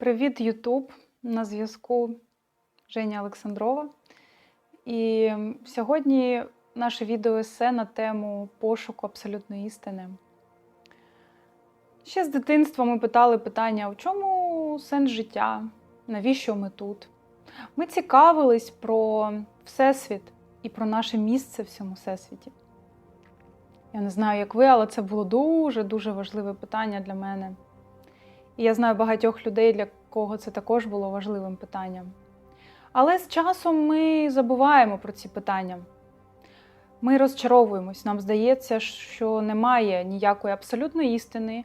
Привіт, Ютуб! На зв'язку Женя Олександрова. І сьогодні наше відео есе на тему пошуку абсолютної істини. Ще з дитинства ми питали питання: в чому сенс життя? Навіщо ми тут? Ми цікавились про Всесвіт і про наше місце в цьому всесвіті. Я не знаю, як ви, але це було дуже-дуже важливе питання для мене. І я знаю багатьох людей, для кого це також було важливим питанням. Але з часом ми забуваємо про ці питання. Ми розчаровуємось. Нам здається, що немає ніякої абсолютної істини,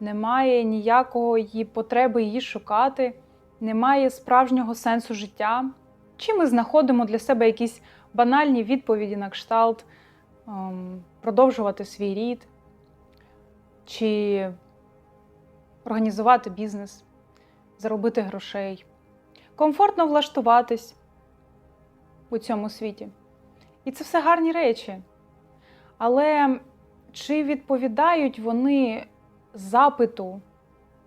немає ніякої потреби її шукати, немає справжнього сенсу життя. Чи ми знаходимо для себе якісь банальні відповіді на кшталт ем, продовжувати свій рід, чи організувати бізнес, заробити грошей, комфортно влаштуватись у цьому світі. І це все гарні речі. Але чи відповідають вони запиту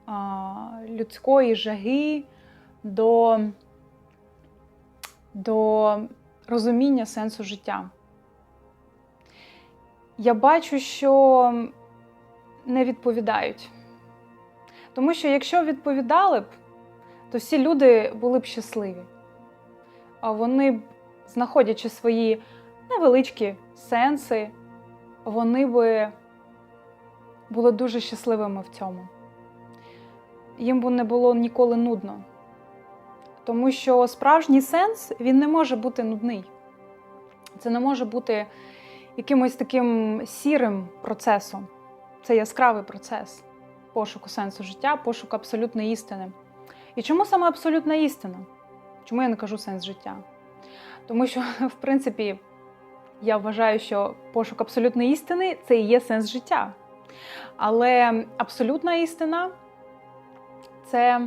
а, людської жаги до, до розуміння сенсу життя? Я бачу, що не відповідають. Тому що якщо відповідали б, то всі люди були б щасливі. А вони знаходячи свої невеличкі сенси, вони би були дуже щасливими в цьому. Їм би не було ніколи нудно. Тому що справжній сенс він не може бути нудний. Це не може бути якимось таким сірим процесом. Це яскравий процес пошуку сенсу життя, пошуку абсолютної істини. І чому саме абсолютна істина? Чому я не кажу сенс життя? Тому що, в принципі, я вважаю, що пошук абсолютної істини це і є сенс життя. Але абсолютна істина це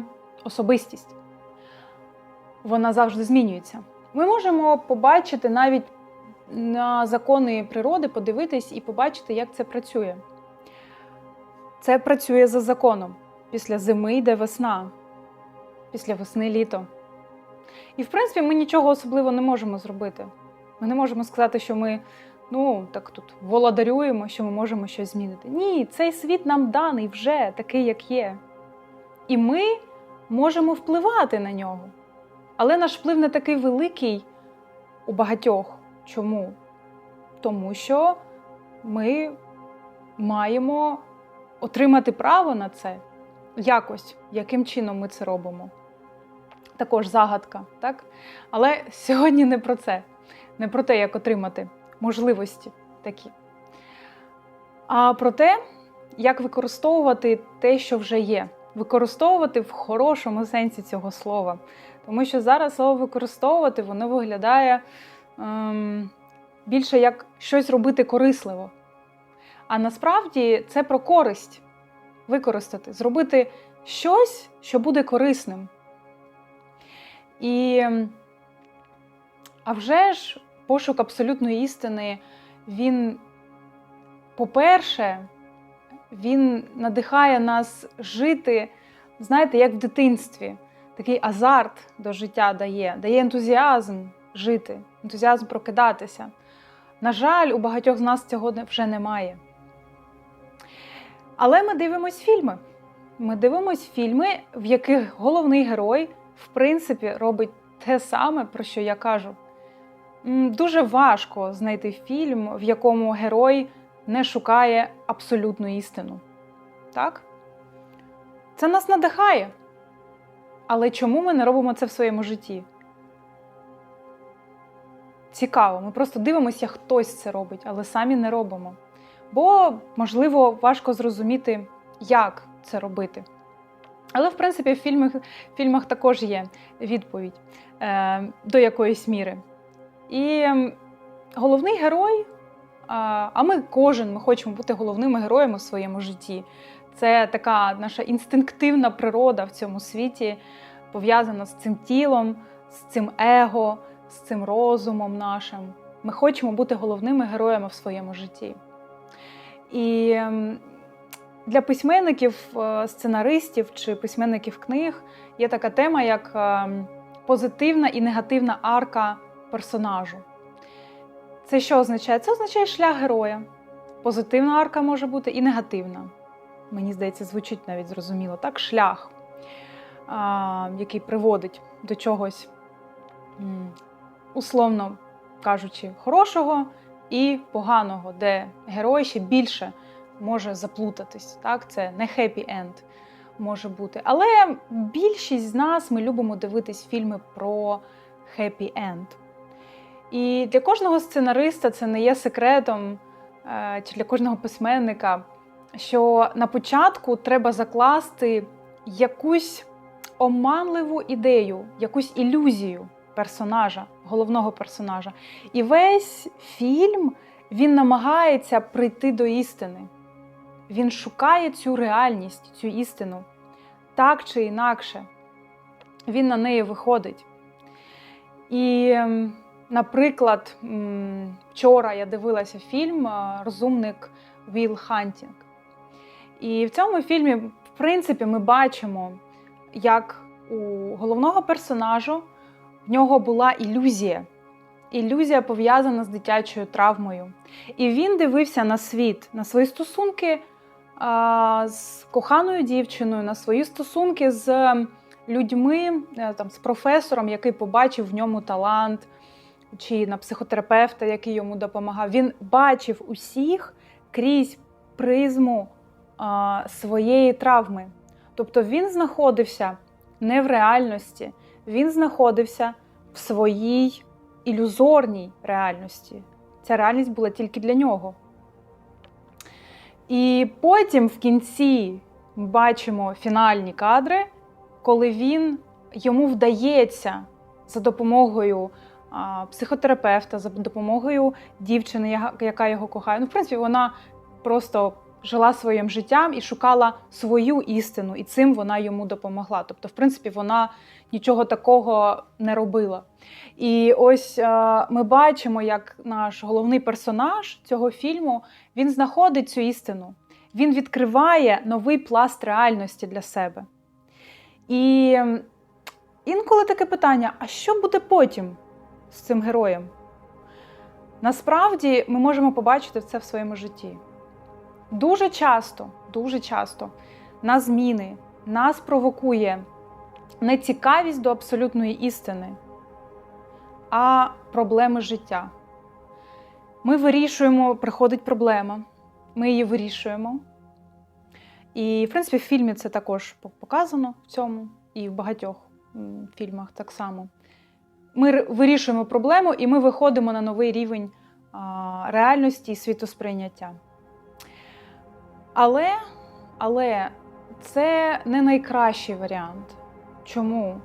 особистість. Вона завжди змінюється. Ми можемо побачити навіть на закони природи, подивитись і побачити, як це працює. Це працює за законом. Після зими йде весна, після весни літо. І, в принципі, ми нічого особливо не можемо зробити. Ми не можемо сказати, що ми ну, так тут володарюємо, що ми можемо щось змінити. Ні, цей світ нам даний вже такий, як є. І ми можемо впливати на нього. Але наш вплив не такий великий у багатьох. Чому? Тому що ми маємо отримати право на це якось, яким чином ми це робимо. Також загадка, так? Але сьогодні не про це, не про те, як отримати можливості такі, а про те, як використовувати те, що вже є. Використовувати в хорошому сенсі цього слова. Тому що зараз слово використовувати воно виглядає ем, більше як щось робити корисливо. А насправді це про користь використати, зробити щось, що буде корисним. І, а вже ж, пошук абсолютної істини, він, по-перше, він надихає нас жити, знаєте, як в дитинстві. Такий азарт до життя дає, дає ентузіазм жити, ентузіазм прокидатися. На жаль, у багатьох з нас цього вже немає. Але ми дивимось фільми. Ми дивимось фільми, в яких головний герой, в принципі, робить те саме, про що я кажу. Дуже важко знайти фільм, в якому герой не шукає абсолютну істину. Так? Це нас надихає. Але чому ми не робимо це в своєму житті? Цікаво, ми просто дивимося, хтось це робить, але самі не робимо бо, можливо, важко зрозуміти, як це робити. Але, в принципі, в фільмах в фільмах також є відповідь е, до якоїсь міри. І головний герой, а, ми кожен ми хочемо бути головними героями в своєму житті. Це така наша інстинктивна природа в цьому світі, пов'язана з цим тілом, з цим его, з цим розумом нашим. Ми хочемо бути головними героями в своєму житті. І Для письменників, е, сценаристів чи письменників книг є така тема, як е, позитивна і негативна арка персонажу. Це що означає? Це означає шлях героя. Позитивна арка може бути і негативна. Мені здається, звучить навіть зрозуміло. Так, шлях, який приводить до чогось, условно кажучи, хорошого і поганого, де герой ще більше може заплутатись. Так? Це не хеппі енд може бути. Але більшість з нас ми любимо дивитись фільми про хеппі енд. І для кожного сценариста це не є секретом, е, чи для кожного письменника, що на початку треба закласти якусь оманливу ідею, якусь ілюзію персонажа, головного персонажа. І весь фільм він намагається прийти до істини. Він шукає цю реальність, цю істину так чи інакше. Він на неї виходить. І, ем, наприклад, вчора я дивилася фільм е, Розумник Віл Хантінг. І в цьому фільмі, в принципі, ми бачимо, як у головного персонажу в нього була ілюзія. Ілюзія пов'язана з дитячою травмою. І він дивився на світ, на свої стосунки а, з коханою дівчиною, на свої стосунки з людьми, е, там, з професором, який побачив в ньому талант, чи на психотерапевта, який йому допомагав. Він бачив усіх крізь призму а, своєї травми. Тобто він знаходився не в реальності, він знаходився в своїй ілюзорній реальності. Ця реальність була тільки для нього. І потім в кінці ми бачимо фінальні кадри, коли він йому вдається за допомогою а, психотерапевта, за допомогою дівчини, яка його кохає. Ну, в принципі, вона просто жила своїм життям і шукала свою істину, і цим вона йому допомогла. Тобто, в принципі, вона нічого такого не робила. І ось е, ми бачимо, як наш головний персонаж цього фільму він знаходить цю істину. Він відкриває новий пласт реальності для себе. І інколи таке питання: а що буде потім з цим героєм? Насправді ми можемо побачити це в своєму житті. Дуже часто, дуже часто на зміни нас провокує не цікавість до абсолютної істини, а проблеми життя. Ми вирішуємо, приходить проблема, ми її вирішуємо. І, в принципі, в фільмі це також показано в цьому, і в багатьох фільмах так само. Ми вирішуємо проблему, і ми виходимо на новий рівень реальності і світосприйняття. Але, але це не найкращий варіант. Чому?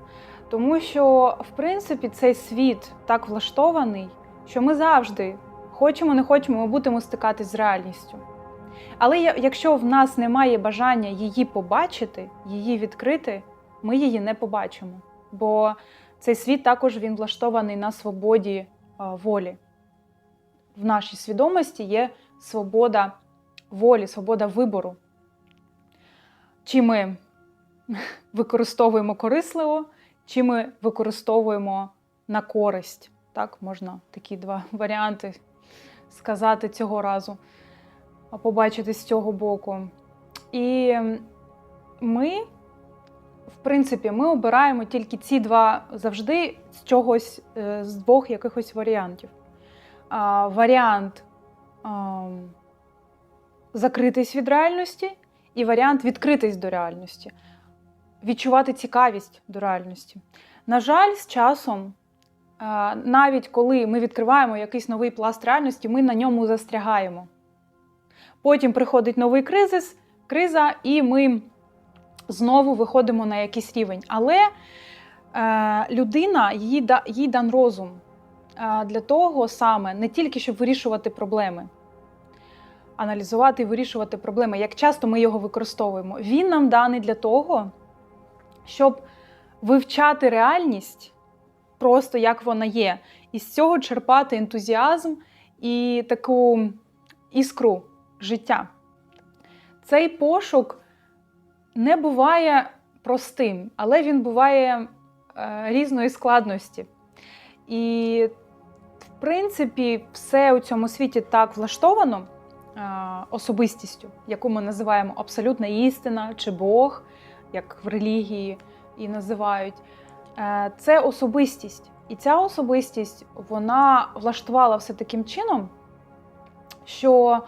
Тому що, в принципі, цей світ так влаштований, що ми завжди, хочемо, не хочемо, ми будемо стикатись з реальністю. Але якщо в нас немає бажання її побачити, її відкрити, ми її не побачимо. Бо цей світ також він влаштований на свободі волі. В нашій свідомості є свобода волі, свобода вибору. Чи ми використовуємо корисливо, чи ми використовуємо на користь. Так, можна такі два варіанти сказати цього разу, а побачити з цього боку. І ми, в принципі, ми обираємо тільки ці два завжди з чогось, е, з двох якихось варіантів. А, Варіант ам, закритись від реальності, і варіант відкритись до реальності, відчувати цікавість до реальності. На жаль, з часом, навіть коли ми відкриваємо якийсь новий пласт реальності, ми на ньому застрягаємо. Потім приходить новий кризис, криза, і ми знову виходимо на якийсь рівень. Але е, людина, їй, да- їй дан розум е, для того саме, не тільки щоб вирішувати проблеми, аналізувати і вирішувати проблеми, як часто ми його використовуємо. Він нам даний для того, щоб вивчати реальність просто як вона є, і з цього черпати ентузіазм і таку іскру життя. цей пошук не буває простим, але він буває е, різної складності. І, в принципі, все у цьому світі так влаштовано особистістю, яку ми називаємо абсолютна істина чи Бог, як в релігії і називають. Е, Це особистість. І ця особистість вона влаштувала все таким чином, що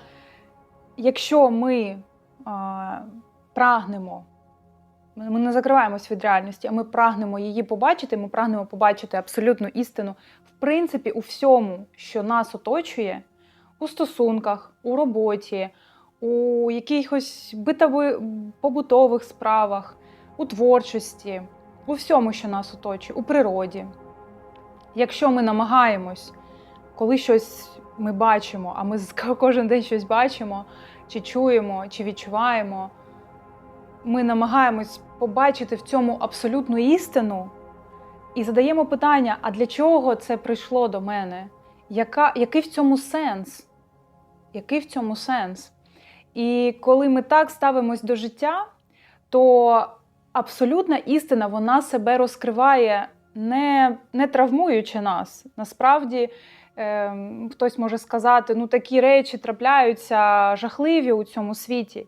якщо ми прагнемо, ми ми не закриваємось від реальності, а ми прагнемо її побачити, ми прагнемо побачити абсолютну істину, в принципі, у всьому, що нас оточує, у стосунках, у роботі, у якихось битови, побутових справах, у творчості, у всьому, що нас оточує, у природі. Якщо ми намагаємось, коли щось ми бачимо, а ми кожен день щось бачимо, чи чуємо, чи відчуваємо, ми намагаємось побачити в цьому абсолютну істину і задаємо питання: а для чого це прийшло до мене? Яка, який в цьому сенс? Який в цьому сенс? І коли ми так ставимось до життя, то абсолютна істина вона себе розкриває не, не травмуючи нас. Насправді, е, хтось може сказати, ну такі речі трапляються жахливі у цьому світі.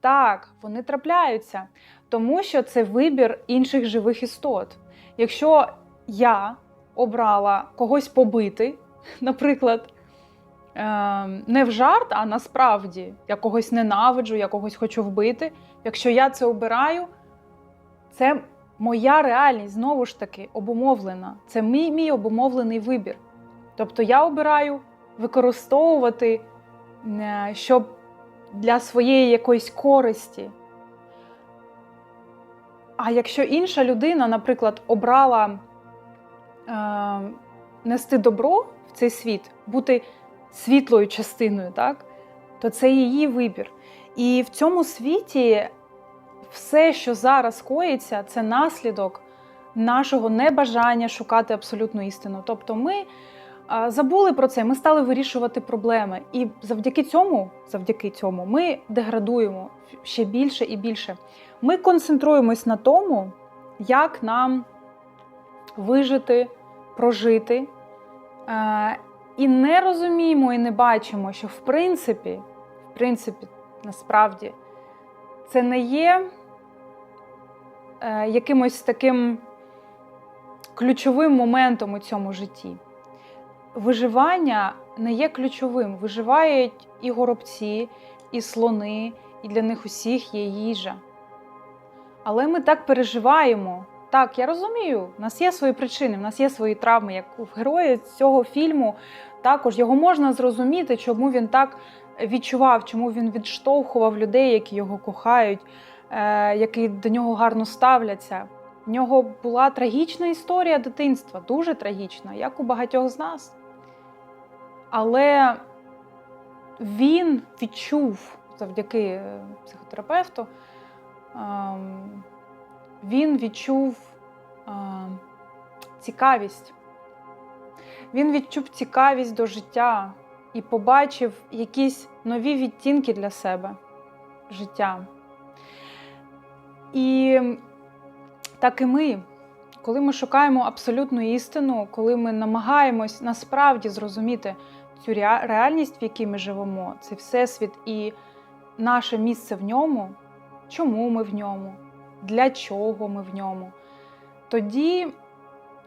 Так, вони трапляються, тому що це вибір інших живих істот. Якщо я обрала когось побити, наприклад, не в жарт, а насправді я когось ненавиджу, я когось хочу вбити. Якщо я це обираю, це моя реальність знову ж таки обумовлена. Це мій, мій обумовлений вибір. Тобто я обираю використовувати, е, щоб для своєї якоїсь користі. А якщо інша людина, наприклад, обрала е, нести добро в цей світ, бути світлою частиною, так, то це її вибір. І в цьому світі все, що зараз коїться, це наслідок нашого небажання шукати абсолютну істину. Тобто ми забули про це, ми стали вирішувати проблеми. І завдяки цьому, завдяки цьому, ми деградуємо ще більше і більше. Ми концентруємось на тому, як нам вижити, прожити. І не розуміємо і не бачимо, що в принципі, в принципі, насправді, це не є е, якимось таким ключовим моментом у цьому житті. Виживання не є ключовим. Виживають і горобці, і слони, і для них усіх є їжа. Але ми так переживаємо. Так, я розумію, в нас є свої причини, в нас є свої травми. Як у героя цього фільму також його можна зрозуміти, чому він так відчував, чому він відштовхував людей, які його кохають, е, які до нього гарно ставляться. В нього була трагічна історія дитинства, дуже трагічна, як у багатьох з нас. Але він відчув завдяки е, психотерапевту, ем, він відчув ем, цікавість. Він відчув цікавість до життя і побачив якісь нові відтінки для себе життя. І так і ми, коли ми шукаємо абсолютну істину, коли ми намагаємось насправді зрозуміти цю реальність, в якій ми живемо, це всесвіт і наше місце в ньому, чому ми в ньому, для чого ми в ньому, тоді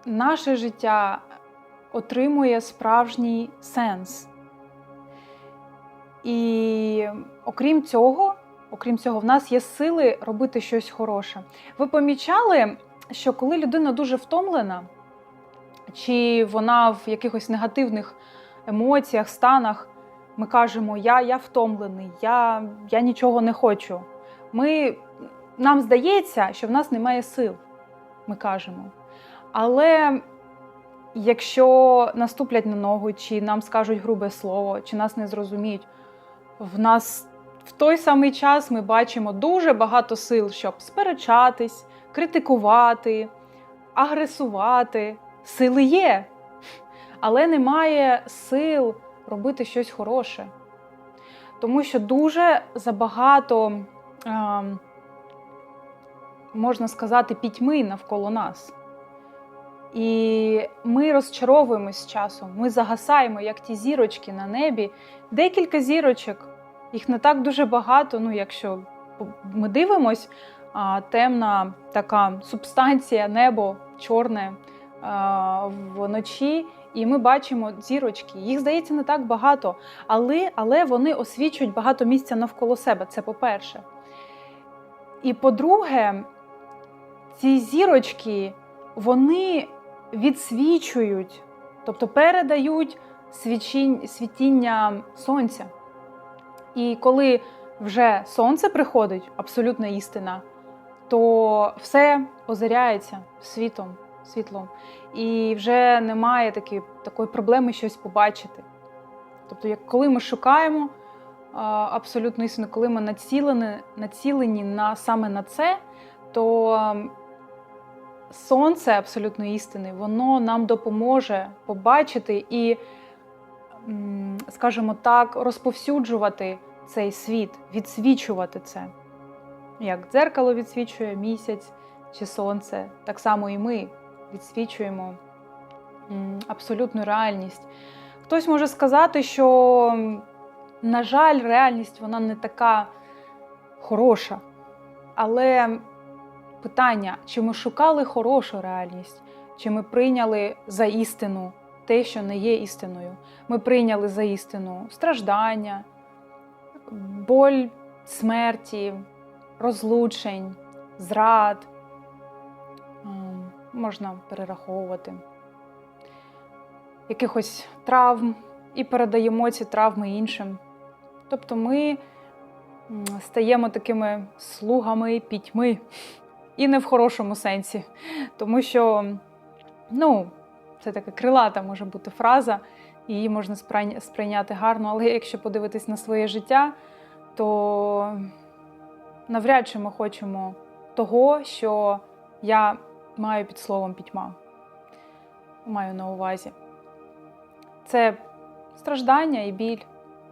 наше життя отримує справжній сенс. І окрім цього, окрім цього, в нас є сили робити щось хороше. Ви помічали, що коли людина дуже втомлена, чи вона в якихось негативних емоціях, станах, ми кажемо, я, я втомлений, я, я нічого не хочу. Ми, нам здається, що в нас немає сил, ми кажемо. Але якщо наступлять на ногу, чи нам скажуть грубе слово, чи нас не зрозуміють, в нас в той самий час ми бачимо дуже багато сил, щоб сперечатись, критикувати, агресувати. Сили є, але немає сил робити щось хороше. Тому що дуже забагато, е, можна сказати, пітьми навколо нас. І ми розчаровуємось з часом, ми загасаємо, як ті зірочки на небі. Декілька зірочок, їх не так дуже багато. Ну, якщо ми дивимось, темна така субстанція, небо чорне вночі, і ми бачимо зірочки. Їх здається не так багато, але, але вони освічують багато місця навколо себе. Це по-перше. І по-друге, ці зірочки вони відсвічують, тобто передають світіння сонця. І коли вже сонце приходить, абсолютна істина, то все озаряється світом, світлом. І вже немає такі, такої проблеми щось побачити. Тобто, як коли ми шукаємо а, абсолютну істину, коли ми націлені, націлені на, саме на це, то ем, сонце абсолютної істини, воно нам допоможе побачити і, скажімо так, розповсюджувати цей світ, відсвічувати це. Як дзеркало відсвічує місяць чи сонце, так само і ми відсвічуємо абсолютну реальність. Хтось може сказати, що, на жаль, реальність вона не така хороша. Але питання, чи ми шукали хорошу реальність, чи ми прийняли за істину те, що не є істиною. Ми прийняли за істину страждання, боль смерті, розлучень, зрад. Ем, Можна перераховувати якихось травм і передаємо ці травми іншим. Тобто ми стаємо такими слугами пітьми. І не в хорошому сенсі. Тому що, ну, це така крилата може бути фраза, її можна сприйняти гарно, але якщо подивитись на своє життя, то навряд чи ми хочемо того, що я маю під словом пітьма. Маю на увазі. Це страждання і біль,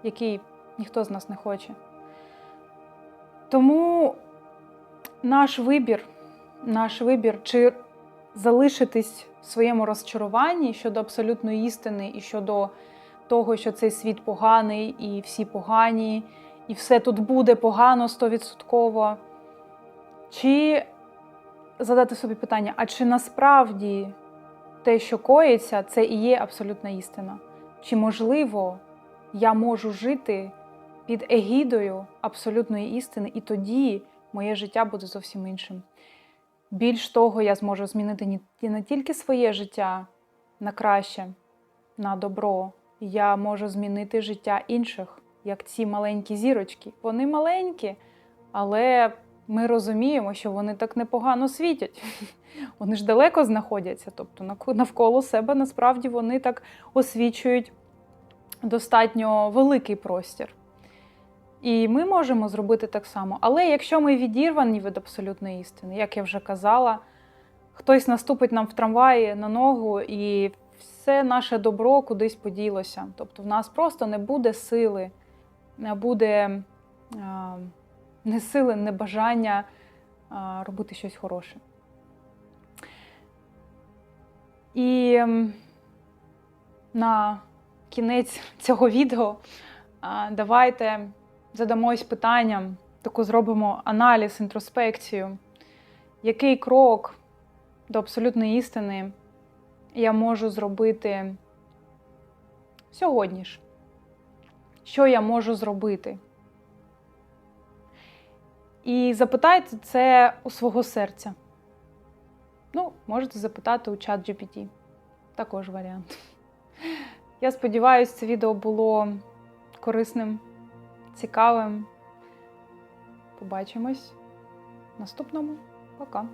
який ніхто з нас не хоче. Тому наш вибір, наш вибір, чи залишитись в своєму розчаруванні щодо абсолютної істини і щодо того, що цей світ поганий, і всі погані, і все тут буде погано стовідсотково. Чи задати собі питання, а чи насправді те, що коїться, це і є абсолютна істина? Чи можливо я можу жити під егідою абсолютної істини, і тоді моє життя буде зовсім іншим. Більш того, я зможу змінити не тільки своє життя на краще, на добро. Я можу змінити життя інших, як ці маленькі зірочки. Вони маленькі, але ми розуміємо, що вони так непогано світять. Вони ж далеко знаходяться, тобто навколо себе насправді вони так освічують достатньо великий простір. І ми можемо зробити так само. Але якщо ми відірвані від абсолютної істини, як я вже казала, хтось наступить нам в трамваї на ногу, і все наше добро кудись поділося. Тобто в нас просто не буде сили, не буде а, не сили, не бажання а, робити щось хороше. І на кінець цього відео давайте задамось питанням, таку зробимо аналіз, інтроспекцію. Який крок до абсолютної істини я можу зробити сьогодні ж? Що я можу зробити? І запитайте це у свого серця. Ну, можете запитати у чат GPT. Також варіант. Я сподіваюся, це відео було корисним, цікавим. Побачимось наступному. Пока!